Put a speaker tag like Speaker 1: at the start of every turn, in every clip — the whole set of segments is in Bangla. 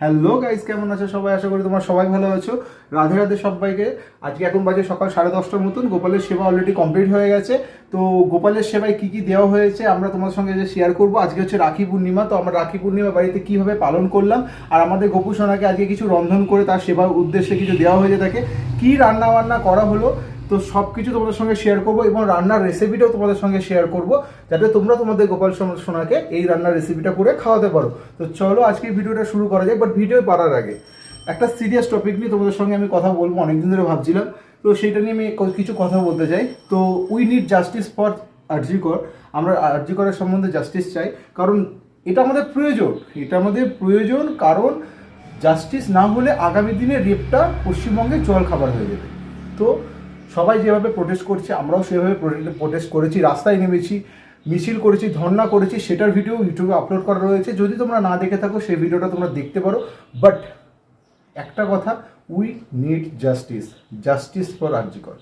Speaker 1: হ্যালো গাইস, কেমন আছে সবাই? আশা করি তোমার সবাই ভালো আছো। রাধে রাধে সবাইকে। আজকে এখন বাজে সকাল সাড়ে দশটার মতন। গোপালের সেবা অলরেডি কমপ্লিট হয়ে গেছে। তো গোপালের সেবায় কি কি দেওয়া হয়েছে আমরা তোমার সঙ্গে যে শেয়ার করব। আজকে হচ্ছে রাখি পূর্ণিমা। তো আমরা রাখি পূর্ণিমা বাড়িতে কীভাবে পালন করলাম? আর আমাদের গোপু সোনাকে আজকে কিছু রন্ধন করে তার সেবার উদ্দেশ্যে কিছু দেওয়া হয়েছে তাকে। কি রান্না বান্না করা হলো, তো সব কিছু তোমাদের সঙ্গে শেয়ার করব এবং রান্নার রেসিপিটাও তোমাদের সঙ্গে শেয়ার করব, যাতে তোমরা তোমাদের গোপাল সোনা- সোনাকে এই রান্নার রেসিপিটা করে খাওয়াতে পারো। তো চলো আজকে ভিডিওটা শুরু করা যাক বাট ভিডিও পারার আগে, একটা সিরিয়াস টপিক নিয়ে তোমাদের সঙ্গে আমি কথা বলব, অনেকদিন ধরে ভাবছিলাম, তো সেইটা নিয়ে আমি কিছু কথা বলতে চাই। তো we need justice for RG Kar, আমরা আরজিকরের সম্বন্ধে জাস্টিস চাই, কারণ এটা আমাদের প্রয়োজন, এটা আমাদের প্রয়োজন, কারণ জাস্টিস না হলে আগামী দিনে রেপটা পশ্চিমবঙ্গে জল খাবার হয়ে যাবে। তো সবাই যেভাবে প্রোটেস্ট করছে, আমরাও সেভাবে প্রোটেস্ট করেছি, রাস্তায় নেমেছি, মিছিল করেছি ধর্না করেছি, সেটার ভিডিও ইউটিউবে আপলোড করা রয়েছে। যদি তোমরা না দেখে থাকো, সেই ভিডিওটা তোমরা দেখতে পারো। বাট একটা কথা we need justice justice for RG Kar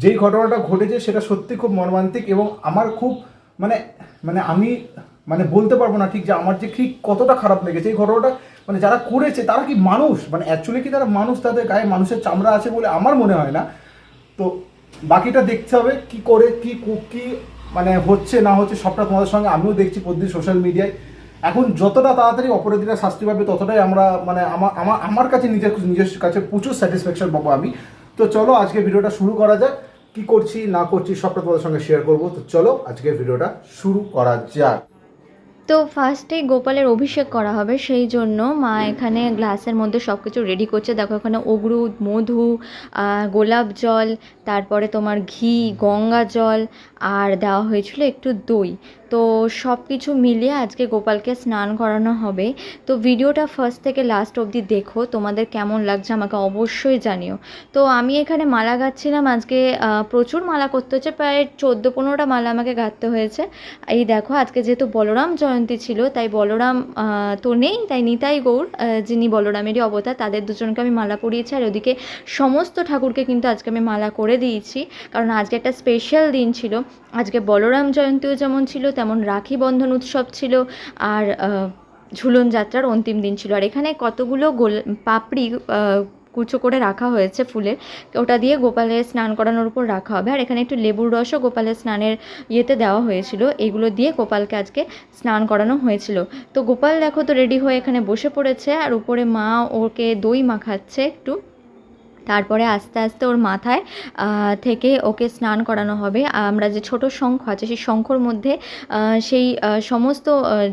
Speaker 1: যেই ঘটনাটা ঘটেছে, সেটা সত্যি খুব মর্মান্তিক এবং আমার খুব মানে মানে আমি মানে বলতে পারব না ঠিক যে আমার যে ঠিক কতটা খারাপ লেগেছে। এই ঘটনাটা মানে যারা করেছে, তারা কি মানুষ? মানে অ্যাকচুয়ালি কি তারা মানুষ? তাদের গায়ে মানুষের চামড়া আছে বলে আমার মনে হয় না। তো বাকিটা দেখতে হবে কি করে, কি কো- মানে হচ্ছে, না হচ্ছে, সবটা তোমাদের সঙ্গে আমিও দেখছি প্রতিদিন সোশ্যাল মিডিয়ায় এখন যতটা তাড়াতাড়ি অপরাধীরা শাস্তি পাবে, ততটাই আমরা মানে আমার আমার আমার কাছে নিজের নিজের কাছে প্রচুর স্যাটিসফ্যাকশন পাবো আমি। তো চলো, আজকে ভিডিওটা শুরু করা যাক। কি করছি, না করছি, সবটা তোমাদের সঙ্গে শেয়ার করব। তো চলো আজকে ভিডিওটা শুরু করা যাক।
Speaker 2: তো ফার্স্টে গোপালের অভিষেক করা হবে, সেই জন্য মা এখানে গ্লাসের মধ্যে সব কিছু রেডি করছে। দেখো এখানে অগ্রু, মধু গোলাপ জল, তারপরে তোমার ঘি, গঙ্গা জল, আর দেওয়া হয়েছিল একটু দই। তো সব কিছু মিলিয়ে আজকে গোপালকে স্নান করানো হবে। তো ভিডিওটা ফার্স্ট থেকে লাস্ট অবধি দেখো, তোমাদের কেমন লাগছে আমাকে অবশ্যই জানিও। তো আমি এখানে মালা গাচ্ছিলাম, আজকে প্রচুর মালা করতে হচ্ছে, প্রায় চোদ্দ পনেরোটা মালা আমাকে গাঁথতে হয়েছে। এই দেখো, আজকে যেহেতু বলরাম জয়ন্তী ছিল, তাই বলরাম তো নেই, তাই নিতাই গৌর যিনি বলরামেরই অবতার, তাদের দুজনকে আমি মালা পরিয়েছি, আর ওদিকে সমস্ত ঠাকুরকে কিন্তু আজকে আমি মালা করে দিয়েছি। কারণ আজকে একটা স্পেশাল দিন ছিল। আজকে বলরাম জয়ন্তীও যেমন ছিল তেমন রাখি বন্ধন উৎসব ছিল আর ঝুলন যাত্রার অন্তিম দিন ছিল। আর এখানে কতগুলো গোল, পাপড়ি কুচো করে রাখা হয়েছে ফুলের ওটা দিয়ে গোপালের স্নান করানোর উপর রাখা হবে। আর এখানে একটু লেবুর রসও গোপালের স্নানের ইয়েতে দেওয়া হয়েছিল। এগুলো দিয়ে গোপালকে আজকে স্নান করানো হয়েছিল। তো গোপাল দেখো তো রেডি হয়ে এখানে বসে পড়েছে। আর উপরে মা ওকে দই মাখাচ্ছে একটু। তারপরে আস্তে আস্তে ওর মাথায় থেকে ওকে স্নান করানো হবে। আমরা যে ছোট শঙ্খ আছে, সেই শঙ্খর মধ্যে সেই সমস্ত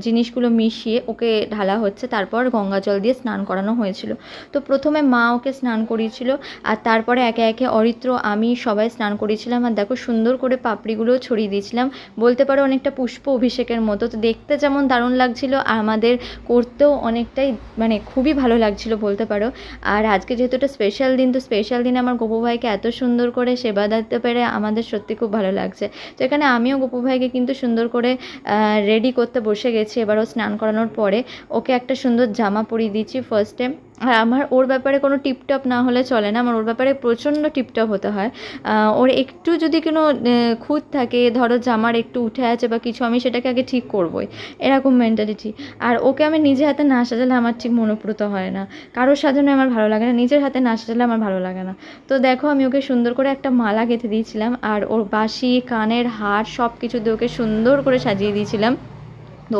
Speaker 2: জিনিসগুলো মিশিয়ে ওকে ঢালা হচ্ছে। তারপর গঙ্গা জল দিয়ে স্নান করানো হয়েছিল। তো প্রথমে মা ওকে স্নান করিয়েছিল, আর তারপরে একে একে অরিত্র, আমি সবাই স্নান করিয়েছিলাম। আর দেখো সুন্দর করে পাপড়িগুলো ছড়িয়ে দিয়েছিলাম। বলতে পারো অনেকটা পুষ্প অভিষেকের মতো। তো দেখতে যেমন দারুণ লাগছিল, আমাদের করতেও অনেকটাই মানে খুবই ভালো লাগছিল বলতে পারো। আর আজকে যেহেতু একটা স্পেশাল দিন, তো স্পেশাল দিনে আমার গোপু ভাইকে এত সুন্দর করে সেবা দিতে পেরে আমাদের সত্যি খুব ভালো লাগছে। তো এখানে আমিও গোপু ভাইকে কিন্তু সুন্দর করে রেডি করতে বসে গেছি। এবার ও স্নান করানোর পরে ওকে একটা সুন্দর জামা পরিয়ে দিয়েছি ফার্স্টে আর আমার ওর ব্যাপারে কোনো টিপটপ না হলে চলে না। আমার ওর ব্যাপারে প্রচণ্ড টিপটপ হতে হয়। ওর একটু যদি কোনো খুঁত থাকে, ধরো জামার একটু উঠে আছে বা কিছু, আমি সেটাকে আগে ঠিক করবই। এরকম মেন্টালিটি আর ওকে আমি নিজে হাতে না সাজালে আমার ঠিক মনোপ্রত হয় না। কারোর সাজানো আমার ভালো লাগে না, নিজের হাতে না সাজালে আমার ভালো লাগে না। তো দেখো, আমি ওকে সুন্দর করে একটা মালা গেঁথে দিয়েছিলাম, আর ওর বাসি, কানের হার সব কিছু দিয়ে ওকে সুন্দর করে সাজিয়ে দিয়েছিলাম।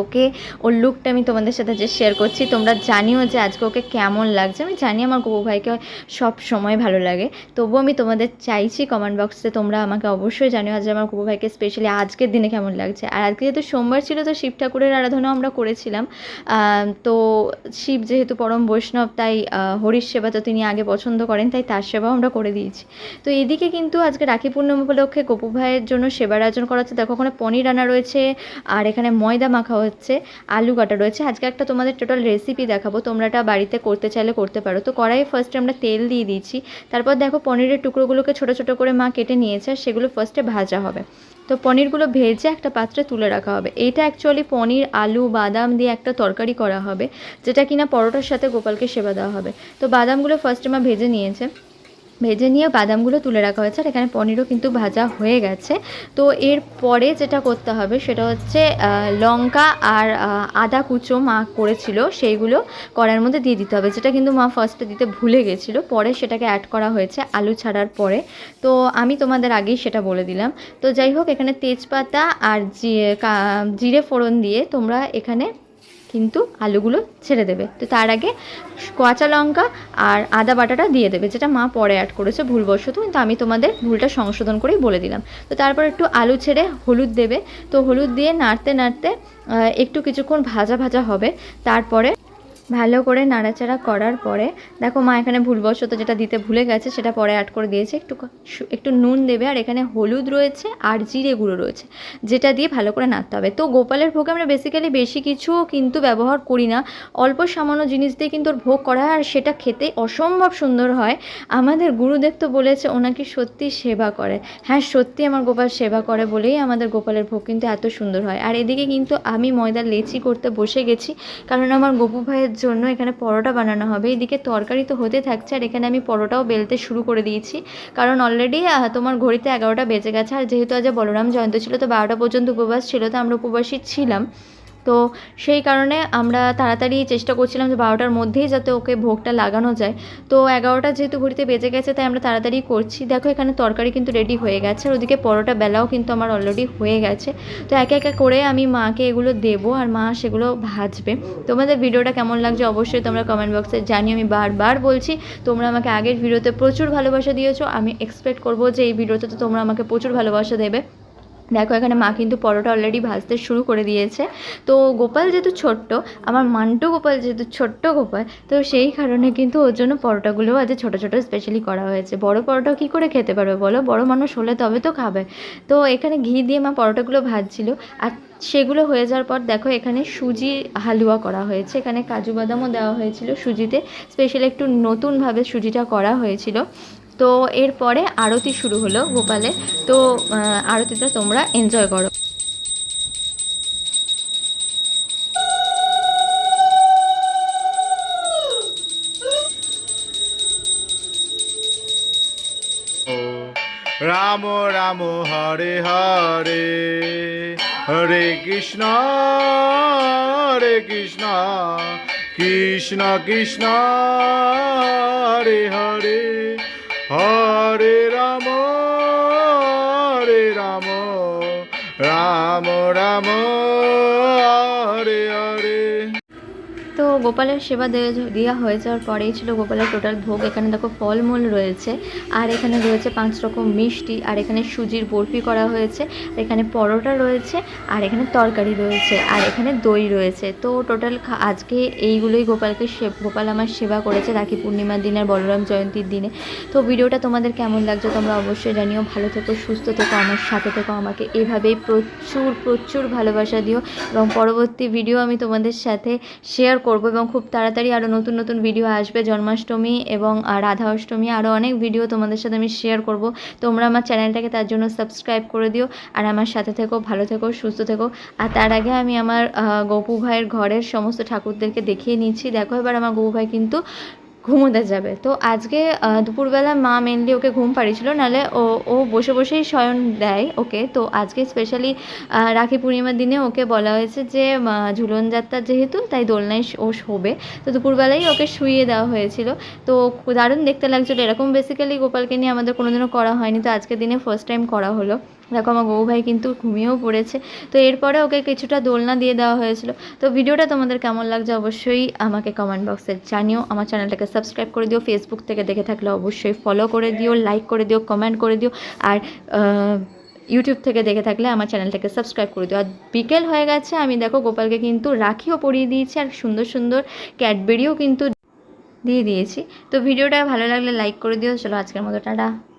Speaker 2: ওকে, ওর লুকটা আমি তোমাদের সাথে যে শেয়ার করছি। তোমরা জানিও যে আজকে ওকে কেমন লাগছে। আমি জানি আমার গোপু ভাইকে সব সময় ভালো লাগে। তবুও আমি তোমাদের চাইছি কমেন্ট বক্সে তোমরা আমাকে অবশ্যই জানিও আজ আমার গোপু ভাইকে স্পেশালি আজকের দিনে কেমন লাগছে। আর আজকে যেহেতু সোমবার ছিল, তো শিব ঠাকুরের আরাধনাও আমরা করেছিলাম। তো শিব যেহেতু পরম বৈষ্ণব, তাই হরির সেবা তো তিনি আগে পছন্দ করেন, তাই তার সেবাও আমরা করে দিয়েছি। তো এদিকে কিন্তু আজকে রাখি পূর্ণিমা উপলক্ষে গোপু ভাইয়ের জন্য সেবার আয়োজন করা হচ্ছে। দেখো, ওখানে পনির আনা রয়েছে, আর এখানে ময়দা মাখা হচ্ছে আলু কাটা রয়েছে। আজকে একটা তোমাদের টোটাল রেসিপি দেখাবো। তোমরা এটা বাড়িতে করতে চাইলে করতে পারো। তো কড়াইয়ে ফার্স্টে আমরা তেল দিয়ে দিয়েছি। তারপর দেখো পনিরের টুকরোগুলোকে ছোটো ছোটো করে মা কেটে নিয়েছে আর সেগুলো ফার্স্টে ভাজা হবে। তো পনিরগুলো ভেজে একটা পাত্রে তুলে রাখা হবে। এইটা অ্যাকচুয়ালি পনির, আলু, বাদাম দিয়ে একটা তরকারি করা হবে, যেটা কিনা পরোটার সাথে গোপালকে সেবা দেওয়া হবে। তো বাদামগুলো ফার্স্টে মা ভেজে নিয়েছে। ভেজে নিয়ে বাদামগুলো তুলে রাখা হয়েছে। আর এখানে পনিরও কিন্তু ভাজা হয়ে গেছে। তো এর পরে যেটা করতে হবে সেটা হচ্ছে লঙ্কা আর আদা কুচো মা করেছিল, সেইগুলো কড়ার মধ্যে দিয়ে দিতে হবে। যেটা কিন্তু মা ফার্স্টে দিতে ভুলে গেছিল। পরে সেটাকে অ্যাড করা হয়েছে আলু ছাড়ার পরে। তো আমি তোমাদের আগেই সেটা বলে দিলাম। তো যাই হোক, এখানে তেজপাতা আর জিরে ফোড়ন দিয়ে তোমরা এখানে কিন্তু আলুগুলো ছেড়ে দেবে। তো তার আগে কাঁচা লঙ্কা আর আদা বাটাটা দিয়ে দেবে, যেটা মা পরে অ্যাড করেছে ভুলবশত, কিন্তু আমি তোমাদের ভুলটা সংশোধন করেই বলে দিলাম। তো তারপর একটু আলু ছেড়ে হলুদ দেবে। তো হলুদ দিয়ে নাড়তে নাড়তে একটু কিছুক্ষণ ভাজা ভাজা হবে। তারপরে ভালো করে নাড়াচাড়া করার পরে, দেখো মা এখানে ভুলবশত যেটা দিতে ভুলে গেছে সেটা পরে অ্যাড করে দিয়েছে। একটু একটু নুন দেবে আর এখানে হলুদ রয়েছে আর জিরে গুঁড়ো রয়েছে, যেটা দিয়ে ভালো করে নাড়তে হবে। তো গোপালের ভোগে আমরা বেসিক্যালি বেশি কিছু কিন্তু ব্যবহার করি না। অল্প সামান্য জিনিস দিয়ে কিন্তু ওর ভোগ করা হয় আর সেটা খেতে অসম্ভব সুন্দর হয়। আমাদের গুরুদেব তো বলেছে ওনাকে সত্যি সেবা করে। হ্যাঁ সত্যি আমার গোপাল সেবা করে বলেই আমাদের গোপালের ভোগ কিন্তু এত সুন্দর হয়। আর এদিকে কিন্তু আমি ময়দার লেচি করতে বসে গেছি, কারণ আমার গপু ভাইয়ের জন্য এখানে পরোটা বানানো হবে। এদিকে তরকারি তো হতে থাকছে আর এখানে আমি পরোটাও বেলতে শুরু করে দিয়েছি। কারণ অলরেডি তোমার ঘড়িতে এগারোটা বেজে গেছে। আর যেহেতু আজ বলরাম জয়ন্ত ছিল, তো বারোটা পর্যন্ত উপবাস ছিল, তো আমরা উপবাসী ছিলাম। তো সেই কারণে আমরা তাড়াতাড়ি চেষ্টা করছিলাম যে বারোটার মধ্যেই যাতে ওকে ভোগটা লাগানো যায়। তো এগারোটা যেহেতু ঘড়িতে বেজে গেছে, তাই আমরা তাড়াতাড়ি করছি। দেখো এখানে তরকারি কিন্তু রেডি হয়ে গেছে, আর ওদিকে পরোটা বেলাও কিন্তু আমার অলরেডি হয়ে গেছে। তো একে একে করে আমি মাকে এগুলো দেবো, আর মা সেগুলো ভাজবে। তোমাদের ভিডিওটা কেমন লাগছে অবশ্যই তোমরা কমেন্ট বক্সে জানিও। আমি বারবার বলছি, তোমরা আমাকে আগের ভিডিওতে প্রচুর ভালোবাসা দিয়েছ। আমি এক্সপেক্ট করব যে এই ভিডিওতে তো তোমরা আমাকে প্রচুর ভালোবাসা দেবে। দেখো, এখানে মা কিন্তু পরোটা অলরেডি ভাজতে শুরু করে দিয়েছে। তো গোপাল যেহেতু ছোট্ট, আমার মান্টু গোপাল যেহেতু ছোট্ট গোপাল, তো সেই কারণে কিন্তু ওর জন্য পরোটাগুলোও আজ ছোটো ছোটো স্পেশালি করা হয়েছে। বড় পরোটা কী করে খেতে পারবে বলো? বড় মানুষ হলে তবে তো খাবে। তো এখানে ঘি দিয়ে মা পরোটাগুলো ভাজছিল। আর সেগুলো হয়ে যাওয়ার পর দেখো, এখানে সুজি হালুয়া করা হয়েছে। এখানে কাজু বাদামও দেওয়া হয়েছিল সুজিতে। স্পেশালি একটু নতুনভাবে সুজিটা করা হয়েছিল। তো এরপরে আরতি শুরু হলো গোপালে তো আরতিটা তোমরা এনজয় করো।
Speaker 1: রাম রাম, হরে হরে। হরে কৃষ্ণ হরে কৃষ্ণ। কৃষ্ণ কৃষ্ণ, হরে হরে। হরে রাম রে রাম রাম রাম।
Speaker 2: গোপালের সেবা দেওয়া হয়ে যাওয়ার পরেই ছিল গোপালের টোটাল ভোগ। এখানে দেখো ফলমূল রয়েছে, আর এখানে রয়েছে পাঁচ রকম মিষ্টি, আর এখানে সুজির বরফি করা হয়েছে এখানে পরোটা রয়েছে, আর এখানে তরকারি রয়েছে, আর এখানে দই রয়েছে। তো টোটাল আজকে এইগুলোই গোপালকে গোপাল আমার সেবা করেছে রাখি পূর্ণিমার দিন, আর বলরাম জয়ন্তীর দিনে। তো ভিডিওটা তোমাদের কেমন লাগছে তোমরা অবশ্যই জানিও। ভালো থেকো, সুস্থ থেকো, আমার সাথে থেকো, আমাকে এভাবেই প্রচুর প্রচুর ভালোবাসা দিও। এবং পরবর্তী ভিডিও আমি তোমাদের সাথে শেয়ার করব এবং খুব তাড়াতাড়ি আরও নতুন নতুন ভিডিও আসবে, জন্মাষ্টমী এবং রাধা অষ্টমী আরও অনেক ভিডিও তোমাদের সাথে আমি শেয়ার করব। তোমরা আমার চ্যানেলটাকে তার জন্য সাবস্ক্রাইব করে দিও আর আমার সাথে থেকো, ভালো থেকো, সুস্থ থেকো। আর তার আগে আমি আমার গপু ভাইয়ের ঘরের সমস্ত ঠাকুরদেরকে দেখিয়ে নিচ্ছি। দেখো এবার আমার গপু ভাই কিন্তু ঘুমোতে যাবে। তো আজকে দুপুরবেলা মা মেনলি ওকে ঘুম পাড়িয়েছিল, নাহলে ও ও বসে বসেই শয়ন দেয় ওকে। তো আজকে স্পেশালি রাখি পূর্ণিমার দিনে ওকে বলা হয়েছে যে ঝুলন যাত্রা যেহেতু, তাই দোলনায় ও শোবে। তো দুপুরবেলাই ওকে শুইয়ে দেওয়া হয়েছিল। তো দারুণ দেখতে লাগছিল। এরকম বেসিক্যালি গোপালকে নিয়ে আমাদের কোনোদিনও করা হয়নি। তো আজকের দিনে ফার্স্ট টাইম করা হলো। দেখো আমার বউ ভাই কিন্তু ঘুমিয়েও পড়েছে। তো এরপরে ওকে কিছুটা দোলনা দিয়ে দেওয়া হয়েছিল। তো ভিডিওটা তোমাদের কেমন লাগছে অবশ্যই আমাকে কমেন্ট বক্সে জানিও। আমার চ্যানেলটাকে সাবস্ক্রাইব করে দিও। ফেসবুক থেকে দেখে থাকলে অবশ্যই ফলো করে দিও লাইক করে দিও কমেন্ট করে দিও। আর ইউটিউব থেকে দেখে থাকলে আমার চ্যানেলটাকে সাবস্ক্রাইব করে দিও। আর বিকেল হয়ে গেছে, আমি দেখো গোপালকে কিন্তু রাখিও পরিয়ে দিয়েছি আর সুন্দর সুন্দর ক্যাডবেরিও কিন্তু দিয়ে দিয়েছি। তো ভিডিওটা ভালো লাগলে লাইক করে দিও। চলো আজকের মতো টাটা।